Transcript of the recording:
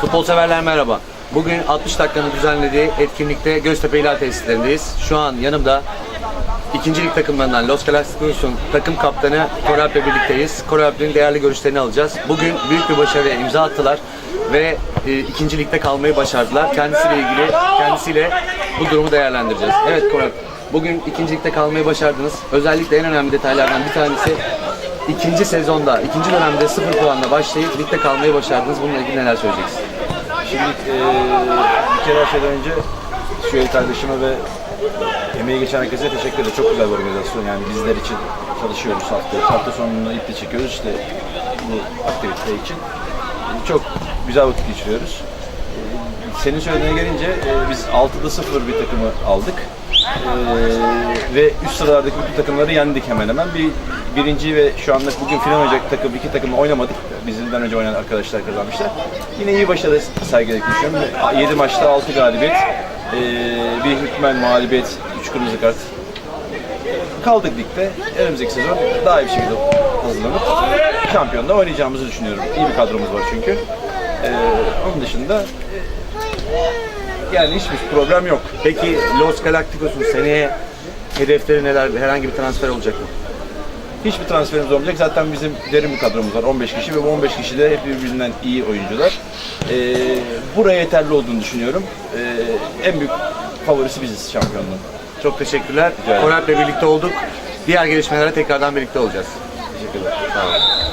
Futbol severler merhaba. Bugün 60 dakikanın düzenlediği etkinlikte Göztepe İlal tesislerindeyiz. Şu an yanımda ikinci lig takımlarından Los Galacticos'un takım kaptanı Koralp'le birlikteyiz. Koralp'in değerli görüşlerini alacağız. Bugün büyük bir başarıya imza attılar ve e, ikinci ligde kalmayı başardılar. Kendisiyle ilgili, kendisiyle bu durumu değerlendireceğiz. Evet Koralp, bugün ikinci ligde kalmayı başardınız. Özellikle en önemli detaylardan bir tanesi ikinci sezonda, ikinci dönemde sıfır puanla başlayıp ligde kalmayı başardınız. Bununla ilgili neler söyleyeceksiniz? Şimdi eee, bir kere her şeyden önce Şüheyl kardeşime ve emeği geçen herkese teşekkür ederim. Çok güzel bir organizasyon yani bizler için çalışıyoruz hafta, hafta sonunu iple çekiyoruz işte bu aktivite için. Çok güzel vakit geçiriyoruz. Eee, Senin söylediğine gelince eee, biz 6'da 0 bir takımı aldık. Eee, ve üst sıralardaki bütün takımları yendik hemen hemen. Bir birinci ve şu anda bugün final oynayacak takım, iki takımla oynamadık. Bizimden önce oynayan arkadaşlar kazanmışlar. Yine iyi başarı sergiledik düşünüyorum. 7 maçta 6 galibiyet, eee, bir hükmen mağlubiyet, 3 kırmızı kart. Kaldık ligde. Önümüzdeki sezon daha iyi bir şekilde hazırlanıp şampiyonda oynayacağımızı düşünüyorum. İyi bir kadromuz var çünkü. Eee, onun dışında yani hiçbir problem yok. Peki Los Galacticos'un seneye hedefleri neler? Herhangi bir transfer olacak mı? Hiçbir transferimiz olmayacak. Zaten bizim derin bir kadromuz var. 15 kişi ve bu 15 kişi de hep birbirinden iyi oyuncular. Ee, buraya yeterli olduğunu düşünüyorum. Ee, en büyük favorisi biziz şampiyonluğun. Çok teşekkürler. Koralp'le birlikte olduk. Diğer gelişmelere tekrardan birlikte olacağız. Teşekkürler. Sağ olun.